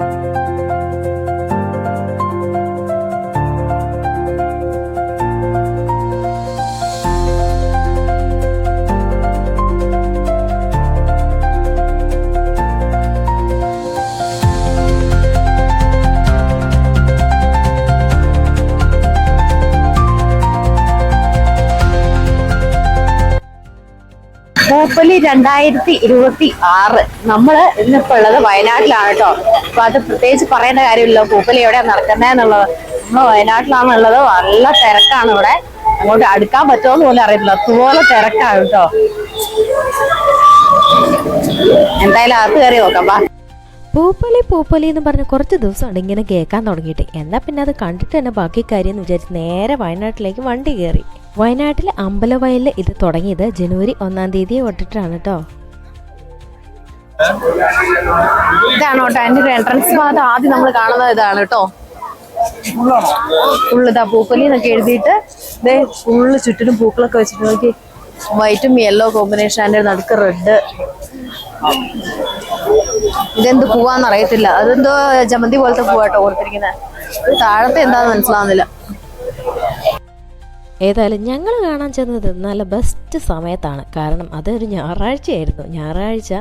you പൂപ്പലി രണ്ടായിരത്തി ഇരുപത്തി ആറ്. നമ്മൾ ഇന്നിപ്പോ ഉള്ളത് വയനാട്ടിലാണ് കേട്ടോ. അപ്പൊ അത് പ്രത്യേകിച്ച് പറയേണ്ട കാര്യമില്ലല്ലോ പൂപ്പലി എവിടെയാ നടക്കുന്നതെന്നുള്ളത് നമ്മൾ വയനാട്ടിലാണ് ഉള്ളത് നല്ല തിരക്കാണ് ഇവിടെ. അങ്ങോട്ട് അടുക്കാൻ പറ്റുമോ എന്ന് പോലും അറിയത്തില്ല. അതുപോലെ തിരക്കാണ് കേട്ടോ. എന്തായാലും അകത്ത് കയറി നോക്കാം. പൂപ്പലി പൂപ്പലി എന്ന് പറഞ്ഞ് കുറച്ച് ദിവസമുണ്ട് ഇങ്ങനെ കേൾക്കാൻ തുടങ്ങിയിട്ട്. എന്നാൽ പിന്നെ അത് കണ്ടിട്ട് തന്നെ ബാക്കി കാര്യം എന്ന് വിചാരിച്ച് നേരെ വയനാട്ടിലേക്ക് വണ്ടി കയറി. വയനാട്ടിലെ അമ്പലവയലിൽ ഇത് തുടങ്ങിയത് ജനുവരി ഒന്നാം തീയതി തൊട്ടിട്ടാണ് കേട്ടോ ഇതാണ് കേട്ടോ ഒരു എൻട്രൻസ് ഭാഗത്ത് ആദ്യം നമ്മൾ കാണുന്നത് ഇതാണ് കേട്ടോ ഫുള്ള് ഇതാ എന്നൊക്കെ എഴുതിയിട്ട് ഇതേ ഫുള്ള് ചുറ്റിനും പൂക്കളൊക്കെ വെച്ചിട്ട് നോക്കി. വൈറ്റും യെല്ലോ കോമ്പിനേഷൻ അതിന്റെ നടുക്ക് റെഡ്. ഇതെന്ത് പൂവാന്ന് അറിയത്തില്ല അതെന്തോ ജമന്തി പോലത്തെ പൂവാട്ടോ ഓർത്തിരിക്കുന്നത് താഴത്തെ എന്താന്ന് മനസ്സിലാവുന്നില്ല. ഏതായാലും ഞങ്ങൾ കാണാൻ ചെന്നത് നല്ല ബെസ്റ്റ് സമയത്താണ്. കാരണം അതൊരു ഞായറാഴ്ചയായിരുന്നു. ഞായറാഴ്ച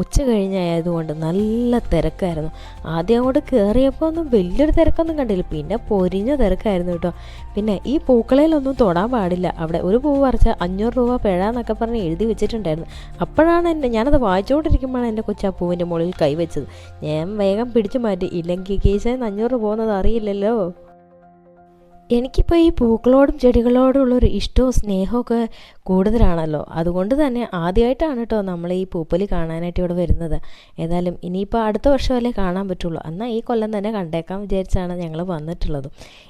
ഉച്ച കഴിഞ്ഞായതുകൊണ്ട് നല്ല തിരക്കായിരുന്നു. ആദ്യം അങ്ങോട്ട് കയറിയപ്പോൾ ഒന്നും വലിയൊരു തിരക്കൊന്നും കണ്ടില്ല. പിന്നെ പൊരിഞ്ഞ തിരക്കായിരുന്നു കേട്ടോ. പിന്നെ ഈ പൂക്കളയിലൊന്നും തൊടാൻ പാടില്ല. അവിടെ ഒരു പൂവ് പറിച്ചാൽ അഞ്ഞൂറ് രൂപ പിഴ എന്നൊക്കെ പറഞ്ഞ് എഴുതി വെച്ചിട്ടുണ്ടായിരുന്നു. അപ്പോഴാണ് എന്റെ ഞാനത് വായിച്ചുകൊണ്ടിരിക്കുമ്പോഴാണ് എന്റെ കൊച്ചു ആ പൂവിന്റെ മുകളിൽ കൈവച്ചത്. ഞാൻ വേഗം പിടിച്ചു മാറ്റി. ഇല്ലെങ്കിൽ കേസിൽ അഞ്ഞൂറ് പോകുന്നത് അറിയില്ലല്ലോ. എനിക്കിപ്പോൾ ഈ പൂക്കളോടും ചെടികളോടും ഉള്ളൊരു ഇഷ്ടവും സ്നേഹമൊക്കെ കൂടുതലാണല്ലോ. അതുകൊണ്ട് തന്നെ ആദ്യമായിട്ടാണ് കേട്ടോ നമ്മൾ ഈ പൂപ്പലി കാണാനായിട്ട് ഇവിടെ വരുന്നത്. ഏതായാലും ഇനിയിപ്പോൾ അടുത്ത വർഷമല്ലേ കാണാൻ പറ്റുള്ളൂ. എന്നാൽ ഈ കൊല്ലം തന്നെ കണ്ടേക്കാൻ വിചാരിച്ചാണ് ഞങ്ങൾ വന്നിട്ടുള്ളത്.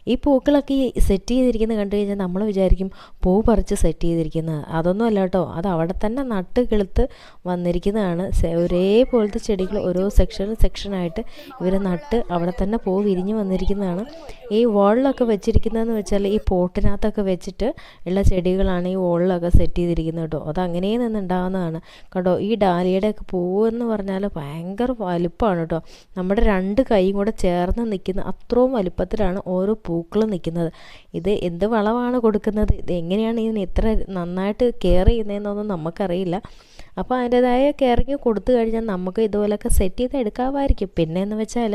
ഈ പൂക്കളൊക്കെ ഈ സെറ്റ് ചെയ്തിരിക്കുന്നത് കണ്ടു കഴിഞ്ഞാൽ നമ്മൾ വിചാരിക്കും പൂ പറിച്ച് സെറ്റ് ചെയ്തിരിക്കുന്നത്. അതൊന്നും അല്ല കേട്ടോ അത് അവിടെ തന്നെ നട്ട് കിളുത്ത് വന്നിരിക്കുന്നതാണ്. ഒരേപോലത്തെ ചെടികൾ ഓരോ സെക്ഷൻ സെക്ഷനായിട്ട് ഇവർ നട്ട് അവിടെ തന്നെ പൂ വിരിഞ്ഞ് വന്നിരിക്കുന്നതാണ്. ഈ വോളിലൊക്കെ വെച്ചിരിക്കുന്നതെന്ന് വെച്ചാൽ ഈ പോട്ടിനകത്തൊക്കെ വെച്ചിട്ട് ഉള്ള ചെടികളാണ് ഈ വോളിലൊക്കെ സെറ്റ് ചെയ്തിരിക്കുന്നത് കേട്ടോ. അത് അങ്ങനെ നിന്നുണ്ടാകുന്നതാണ് കേട്ടോ ഈ ഡാലിയുടെയൊക്കെ പൂവെന്ന് പറഞ്ഞാൽ ഭയങ്കര വലുപ്പമാണ് കേട്ടോ. നമ്മുടെ രണ്ട് കൈയും കൂടെ ചേർന്ന് നിൽക്കുന്ന അത്രയും വലുപ്പത്തിലാണ് ഓരോ പൂക്കളും നിൽക്കുന്നത്. ഇത് എന്ത് വളമാണ് കൊടുക്കുന്നത്? ഇത് എങ്ങനെയാണ് ഇതിന് ഇത്ര നന്നായിട്ട് കെയർ ചെയ്യുന്നതെന്നൊന്നും നമുക്കറിയില്ല. അപ്പോൾ അതിന്റെതായ കെയറിങ് കൊടുത്തു കഴിഞ്ഞാൽ നമുക്ക് ഇതുപോലൊക്കെ സെറ്റ് ചെയ്ത് എടുക്കാമായിരിക്കും. പിന്നെ എന്ന് വെച്ചാൽ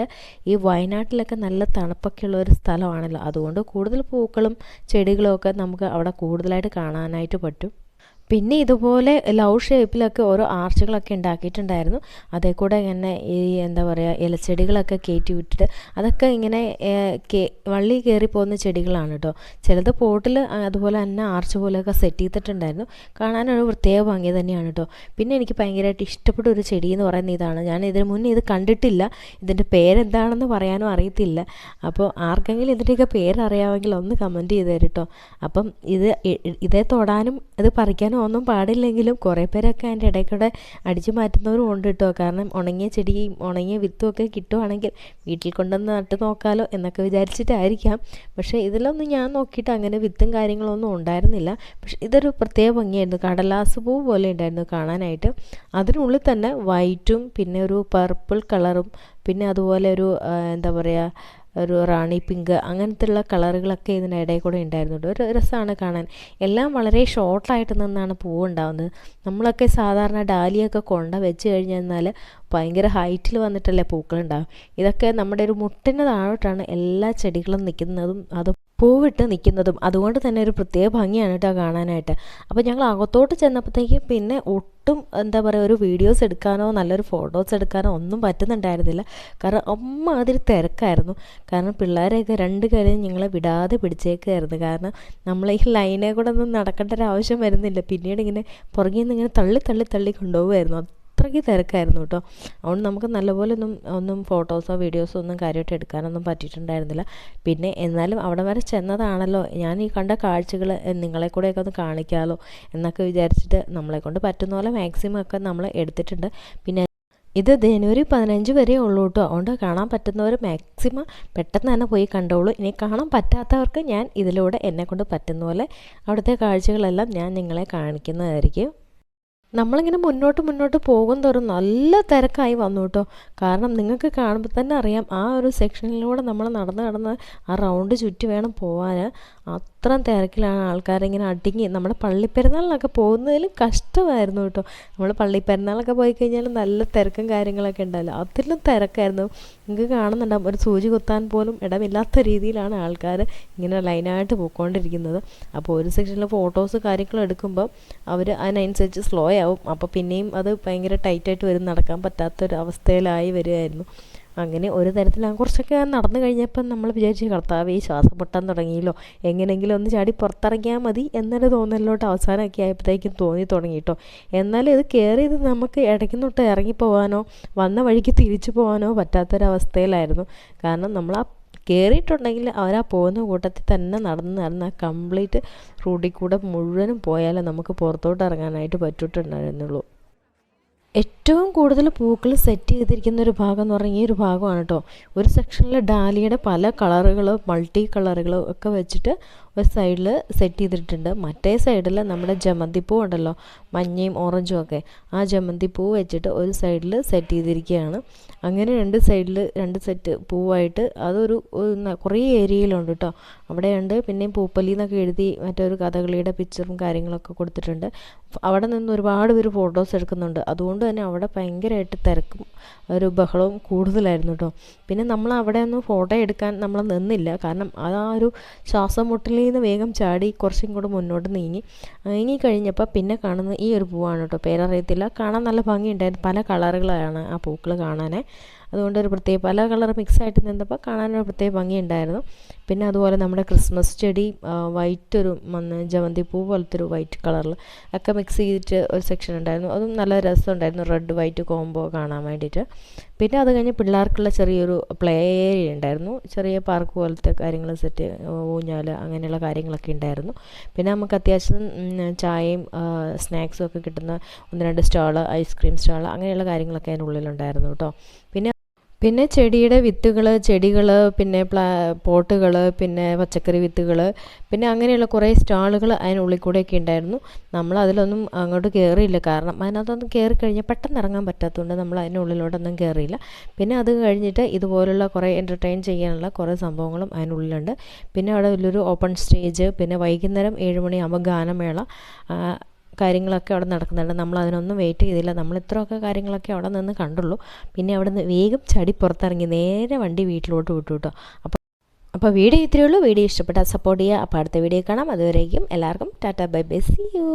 ഈ വയനാട്ടിലൊക്കെ നല്ല തണുപ്പൊക്കെ ഉള്ള ഒരു സ്ഥലമാണല്ലോ. അതുകൊണ്ട് കൂടുതൽ പൂക്കളും ചെടികളും ഒക്കെ നമുക്ക് അവിടെ കൂടുതലായിട്ട് കാണാനായിട്ട് പറ്റും. പിന്നെ ഇതുപോലെ ലൗ ഷേപ്പിലൊക്കെ ഓരോ ആർച്ചുകളൊക്കെ ഉണ്ടാക്കിയിട്ടുണ്ടായിരുന്നു. അതേ കൂടെ ഇങ്ങനെ ഈ എന്താ പറയുക ഇലച്ചെടികളൊക്കെ കയറ്റി വിട്ടിട്ട് അതൊക്കെ ഇങ്ങനെ വള്ളി കയറി പോകുന്ന ചെടികളാണ് കേട്ടോ ചിലത് പോട്ടിൽ അതുപോലെ തന്നെ ആർച്ച് പോലെയൊക്കെ സെറ്റ് ചെയ്തിട്ടുണ്ടായിരുന്നു. കാണാനൊരു പ്രത്യേക ഭംഗി തന്നെയാണ് കേട്ടോ പിന്നെ എനിക്ക് ഭയങ്കരമായിട്ട് ഇഷ്ടപ്പെട്ട ഒരു ചെടി എന്ന് പറയുന്ന ഇതാണ്. ഞാൻ ഇതിന് മുന്നേ ഇത് കണ്ടിട്ടില്ല. ഇതിന്റെ പേരെന്താണെന്ന് പറയാനും അറിയത്തില്ല. അപ്പോൾ ആർക്കെങ്കിലും ഇതിന്റെയൊക്കെ പേരറിയാമെങ്കിൽ ഒന്ന് കമന്റ് ചെയ്ത് തരും കേട്ടോ അപ്പം ഇത് ഇതേ തൊടാനും ഇത് പറിക്കാനും ഒന്നും പാടില്ലെങ്കിലും കുറേ പേരൊക്കെ അതിന്റെ ഇടയ്ക്കൂടെ അടിച്ചു മാറ്റുന്നവരും ഉണ്ട് കേട്ടോ. കാരണം ഉണങ്ങിയ ചെടിയും ഉണങ്ങിയ വിത്തും ഒക്കെ കിട്ടുവാണെങ്കിൽ വീട്ടിൽ കൊണ്ടുവന്ന് നട്ട് നോക്കാലോ എന്നൊക്കെ വിചാരിച്ചിട്ടായിരിക്കാം. പക്ഷേ ഇതിലൊന്നും ഞാൻ നോക്കിയിട്ട് അങ്ങനെ വിത്തും കാര്യങ്ങളൊന്നും ഉണ്ടായിരുന്നില്ല. പക്ഷേ ഇതൊരു പ്രത്യേക ഭംഗിയായിരുന്നു. കടലാസ് പൂ പോലെ ഉണ്ടായിരുന്നു കാണാനായിട്ട്. അതിനുള്ളിൽ തന്നെ വൈറ്റും പിന്നെ ഒരു പർപ്പിൾ കളറും പിന്നെ അതുപോലെ ഒരു എന്താ പറയുക ഒരു റാണി പിങ്ക് അങ്ങനത്തെ ഉള്ള കളറുകളൊക്കെ ഇതിനിടയിൽ കൂടെ ഉണ്ടായിരുന്നുണ്ട്. ഒരു രസമാണ് കാണാൻ. എല്ലാം വളരെ ഷോർട്ടായിട്ട് നിന്നാണ് പൂവ് നമ്മളൊക്കെ സാധാരണ ഡാലിയൊക്കെ കൊണ്ട വെച്ച് കഴിഞ്ഞാൽ ഭയങ്കര ഹൈറ്റിൽ വന്നിട്ടല്ലേ പൂക്കളുണ്ടാവും ഇതൊക്കെ നമ്മുടെ ഒരു മുട്ടിന് താഴോട്ടാണ് എല്ലാ ചെടികളും നിൽക്കുന്നതും അത് പൂവിട്ട് നിൽക്കുന്നതും അതുകൊണ്ട് തന്നെ ഒരു പ്രത്യേക ഭംഗിയാണ് കേട്ടോ കാണാനായിട്ട്. അപ്പോൾ ഞങ്ങൾ അകത്തോട്ട് ചെന്നപ്പോഴത്തേക്കും പിന്നെ ഒട്ടും എന്താ പറയുക ഒരു വീഡിയോസ് എടുക്കാനോ നല്ലൊരു ഫോട്ടോസ് എടുക്കാനോ ഒന്നും പറ്റുന്നുണ്ടായിരുന്നില്ല. കാരണം അമ്മാതിരി തിരക്കായിരുന്നു. കാരണം പിള്ളേരെയൊക്കെ രണ്ട് കാര്യം ഞങ്ങളെ വിടാതെ പിടിച്ചേക്കായിരുന്നു. കാരണം നമ്മൾ ഈ ലൈനെ കൂടെ ഒന്നും നടക്കേണ്ട ഒരു ആവശ്യം വരുന്നില്ല. പിന്നീട് ഇങ്ങനെ പുറകിൽ നിന്ന് ഇങ്ങനെ തള്ളി തള്ളി തള്ളി കൊണ്ടുപോകുമായിരുന്നു അത്രയ്ക്ക് തിരക്കായിരുന്നു കേട്ടോ അതുകൊണ്ട് നമുക്ക് നല്ലപോലെ ഒന്നും ഒന്നും ഫോട്ടോസോ വീഡിയോസോ ഒന്നും കാര്യമായിട്ട് എടുക്കാനൊന്നും പറ്റിയിട്ടുണ്ടായിരുന്നില്ല. പിന്നെ എന്നാലും അവിടെ വരെ ചെന്നതാണല്ലോ. ഞാൻ ഈ കണ്ട കാഴ്ചകൾ നിങ്ങളെ കൂടെയൊക്കെ ഒന്ന് കാണിക്കാമല്ലോ എന്നൊക്കെ വിചാരിച്ചിട്ട് നമ്മളെ കൊണ്ട് പറ്റുന്ന പോലെ മാക്സിമം ഒക്കെ നമ്മൾ എടുത്തിട്ടുണ്ട്. പിന്നെ ഇത് ജനുവരി പതിനഞ്ച് വരെ ഉള്ളൂ കേട്ടോ അതുകൊണ്ട് കാണാൻ പറ്റുന്നവർ മാക്സിമം പെട്ടെന്ന് തന്നെ പോയി കണ്ടോളൂ. ഇനി കാണാൻ പറ്റാത്തവർക്ക് ഞാൻ ഇതിലൂടെ എന്നെക്കൊണ്ട് പറ്റുന്ന പോലെ അവിടുത്തെ കാഴ്ചകളെല്ലാം ഞാൻ നിങ്ങളെ കാണിക്കുന്നതായിരിക്കും. നമ്മളിങ്ങനെ മുന്നോട്ട് മുന്നോട്ട് പോകും തോറും നല്ല തിരക്കായി വന്നു കേട്ടോ. കാരണം നിങ്ങൾക്ക് കാണുമ്പോൾ തന്നെ അറിയാം ആ ഒരു സെക്ഷനിലൂടെ നമ്മൾ നടന്ന് നടന്ന് ആ റൗണ്ട് ചുറ്റി വേണം പോവാൻ. അത്രയും തിരക്കിലാണ് ആൾക്കാരിങ്ങനെ അടുങ്ങി നമ്മുടെ പള്ളിപ്പെരുന്നാളിനൊക്കെ പോകുന്നതിലും കഷ്ടമായിരുന്നു കേട്ടോ. നമ്മൾ പള്ളിപ്പെരുന്നാളൊക്കെ പോയി കഴിഞ്ഞാൽ നല്ല തിരക്കും കാര്യങ്ങളൊക്കെ ഉണ്ടാവില്ല അതിലും തിരക്കായിരുന്നു. നിങ്ങൾക്ക് കാണുന്നുണ്ടാവും ഒരു സൂചി കുത്താൻ പോലും ഇടമില്ലാത്ത രീതിയിലാണ് ആൾക്കാർ ഇങ്ങനെ ലൈനായിട്ട് പോയിക്കൊണ്ടിരിക്കുന്നത്. അപ്പോൾ ഒരു സെക്ഷനിൽ ഫോട്ടോസ് കാര്യങ്ങളും എടുക്കുമ്പോൾ അവർ അതിനനുസരിച്ച് സ്ലോ ആവും. അപ്പോൾ പിന്നെയും അത് ഭയങ്കര ടൈറ്റായിട്ട് വരും നടക്കാൻ പറ്റാത്തൊരു അവസ്ഥയിലായി വരികയായിരുന്നു. അങ്ങനെ ഒരു തരത്തിൽ കുറച്ചൊക്കെ നടന്നു കഴിഞ്ഞപ്പം നമ്മൾ വിചാരിച്ചു കർത്താവ് ഈ ശ്വാസം പൊട്ടാൻ തുടങ്ങിയല്ലോ. എങ്ങനെയെങ്കിലും ഒന്ന് ചാടി പുറത്തിറങ്ങിയാൽ മതി എന്നൊരു തോന്നലിലോട്ട് അവസാനമൊക്കെ ആയപ്പോഴത്തേക്കും തോന്നി തുടങ്ങി കേട്ടോ എന്നാലും ഇത് കയറിയത് നമുക്ക് ഇടയ്ക്ക് തൊട്ട് ഇറങ്ങിപ്പോവാനോ വന്ന വഴിക്ക് തിരിച്ചു പോകാനോ പറ്റാത്തൊരവസ്ഥയിലായിരുന്നു. കാരണം നമ്മൾ ആ കയറിയിട്ടുണ്ടെങ്കിൽ അവരാ പോകുന്ന കൂട്ടത്തിൽ തന്നെ നടന്ന് നടന്ന് ആ കംപ്ലീറ്റ് റോഡിൽ കൂടെ മുഴുവനും പോയാലേ നമുക്ക് പുറത്തോട്ട് ഇറങ്ങാനായിട്ട് പറ്റിയിട്ടുണ്ടായിരുന്നുള്ളൂ ഏറ്റവും കൂടുതൽ പൂക്കൾ സെറ്റ് ചെയ്തിരിക്കുന്ന ഒരു ഭാഗം എന്ന് പറഞ്ഞാൽ ഈ ഒരു ഭാഗമാണ് കേട്ടോ ഒരു സെക്ഷനിൽ ഡാലിയുടെ പല കളറുകൾ മൾട്ടി കളറുകൾ ഒക്കെ വെച്ചിട്ട് ഒരു സൈഡിൽ സെറ്റ് ചെയ്തിട്ടുണ്ട്. മറ്റേ സൈഡിൽ നമ്മുടെ ജമന്തിപ്പൂ ഉണ്ടല്ലോ മഞ്ഞയും ഓറഞ്ചും ഒക്കെ. ആ ജമന്തിപ്പൂ വെച്ചിട്ട് ഒരു സൈഡിൽ സെറ്റ് ചെയ്തിരിക്കുകയാണ്. അങ്ങനെ രണ്ട് സൈഡിൽ രണ്ട് സെറ്റ് പൂവായിട്ട് അതൊരു കുറേ ഏരിയയിലുണ്ട് കേട്ടോ അവിടെയുണ്ട് പിന്നെയും പൂപ്പലി എന്നൊക്കെ എഴുതി മറ്റൊരു കഥകളിയുടെ പിക്ചറും കാര്യങ്ങളൊക്കെ കൊടുത്തിട്ടുണ്ട്. അവിടെ നിന്ന് ഒരുപാട് പേര് ഫോട്ടോസ് എടുക്കുന്നുണ്ട്. അതുകൊണ്ട് തന്നെ അവിടെ ഭയങ്കരമായിട്ട് തിരക്കും ഒരു ബഹളവും കൂടുതലായിരുന്നു കേട്ടോ പിന്നെ നമ്മൾ അവിടെ ഒന്നും ഫോട്ടോ എടുക്കാൻ നമ്മൾ നിന്നില്ല. കാരണം ആ ഒരു ശ്വാസം മുട്ടലിൽ നിന്ന് വേഗം ചാടി കുറച്ചും കൂടെ മുന്നോട്ട് നീങ്ങി. നീങ്ങി കഴിഞ്ഞപ്പോൾ പിന്നെ കാണുന്ന ഈ ഒരു പൂവാണ് കേട്ടോ പേരറിയത്തില്ല. കാണാൻ നല്ല ഭംഗിയുണ്ടായിരുന്നു. പല കളറുകളാണ് ആ പൂക്കൾ കാണാനേ. അതുകൊണ്ട് ഒരു പ്രത്യേക പല കളർ മിക്സ് ആയിട്ട് നിന്നപ്പോൾ കാണാനൊരു പ്രത്യേക ഭംഗിയുണ്ടായിരുന്നു. പിന്നെ അതുപോലെ നമ്മുടെ ക്രിസ്മസ് ചെടി വൈറ്റ് ഒരു ജമന്തി പൂ പോലത്തെ ഒരു വൈറ്റ് കളറിൽ ഒക്കെ മിക്സ് ചെയ്തിട്ട് ഒരു സെക്ഷൻ ഉണ്ടായിരുന്നു. അതും നല്ല രസമുണ്ടായിരുന്നു റെഡ് വൈറ്റ് കോംബോ കാണാൻ വേണ്ടിയിട്ട്. പിന്നെ അത് കഴിഞ്ഞ് പിള്ളേർക്കുള്ള ചെറിയൊരു പ്ലേ ഏരിയ ഉണ്ടായിരുന്നു. ചെറിയ പാർക്ക് പോലത്തെ കാര്യങ്ങൾ സെറ്റ് ഊഞ്ഞാൽ അങ്ങനെയുള്ള കാര്യങ്ങളൊക്കെ ഉണ്ടായിരുന്നു. പിന്നെ നമുക്ക് അത്യാവശ്യം ചായയും സ്നാക്സും ഒക്കെ കിട്ടുന്ന ഒന്ന് രണ്ട് സ്റ്റാൾ ഐസ്ക്രീം സ്റ്റാൾ അങ്ങനെയുള്ള കാര്യങ്ങളൊക്കെ അതിനുള്ളിലുണ്ടായിരുന്നു കേട്ടോ. പിന്നെ പിന്നെ ചെടിയുടെ വിത്തുകൾ ചെടികൾ പിന്നെ പ്ലാ പോട്ടുകൾ പിന്നെ പച്ചക്കറി വിത്തുകൾ പിന്നെ അങ്ങനെയുള്ള കുറേ സ്റ്റാളുകൾ അതിനുള്ളിൽ കൂടെയൊക്കെ ഉണ്ടായിരുന്നു. നമ്മൾ അതിലൊന്നും അങ്ങോട്ട് കയറിയില്ല കാരണം അതിനകത്തൊന്നും കയറി കഴിഞ്ഞാൽ പെട്ടെന്ന് ഇറങ്ങാൻ പറ്റാത്തതുകൊണ്ട് നമ്മൾ അതിനുള്ളിലോട്ടൊന്നും കയറിയില്ല പിന്നെ അത് കഴിഞ്ഞിട്ട് ഇതുപോലുള്ള കുറേ എന്റർടൈൻ ചെയ്യാനുള്ള കുറേ സംഭവങ്ങളും അതിനുള്ളിലുണ്ട് പിന്നെ അവിടെ വലിയൊരു ഓപ്പൺ സ്റ്റേജ് പിന്നെ വൈകുന്നേരം ഏഴ് മണിയാകുമ്പോൾ ഗാനമേള. കാര്യങ്ങളൊക്കെ അവിടെ നടക്കുന്നുണ്ട്. നമ്മൾ അതിനൊന്നും വെയിറ്റ് ചെയ്തില്ല. നമ്മൾ ഇത്രയൊക്കെ കാര്യങ്ങളൊക്കെ അവിടെ നിന്ന് കണ്ടുള്ളൂ. പിന്നെ അവിടെ നിന്ന് വേഗം ചടി പുറത്തിറങ്ങി നേരെ വണ്ടി വീട്ടിലോട്ട് വിട്ടു കേട്ടോ. അപ്പോൾ അപ്പോൾ വീഡിയോ ഇത്രയേ ഉള്ളൂ. വീഡിയോ ഇഷ്ടപ്പെട്ടാൽ സപ്പോർട്ട് ചെയ്യുക. അപ്പോൾ അടുത്ത വീഡിയോ കാണാം. അതുവരേക്കും എല്ലാവർക്കും tata. Bye bye. See you